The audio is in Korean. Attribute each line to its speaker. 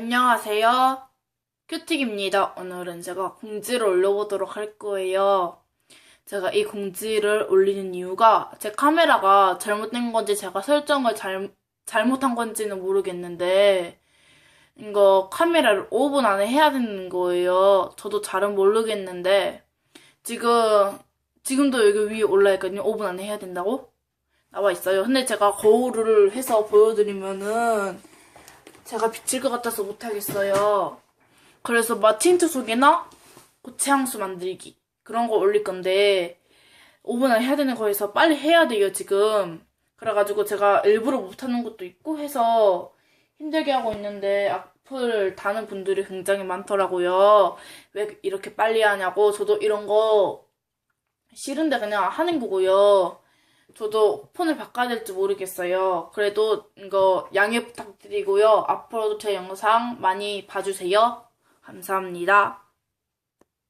Speaker 1: 안녕하세요. 큐틱입니다. 오늘은 제가 공지를 올려보도록 할 거예요. 제가 이 공지를 올리는 이유가 제 카메라가 잘못된 건지 제가 설정을 잘, 잘못한 건지는 모르겠는데 이거 카메라를 5분 안에 해야 되는 거예요. 저도 잘은 모르겠는데 지금 지금도 여기 위에 올라있거든요. 5분 안에 해야 된다고 나와 있어요. 근데 제가 거울을 해서 보여드리면은 제가 비칠 것 같아서 못하겠어요. 그래서 막 틴트 속이나 고체 향수 만들기 그런 거 올릴 건데 5분 안에 해야 되는 거에서 빨리 해야 돼요 지금. 그래가지고 제가 일부러 못하는 것도 있고 해서 힘들게 하고 있는데 악플 다는 분들이 굉장히 많더라고요. 왜 이렇게 빨리 하냐고 저도 이런 거 싫은데 그냥 하는 거고요. 저도 폰을 바꿔야 될지 모르겠어요. 그래도 이거 양해 부탁드리고요. 앞으로도 제 영상 많이 봐주세요. 감사합니다.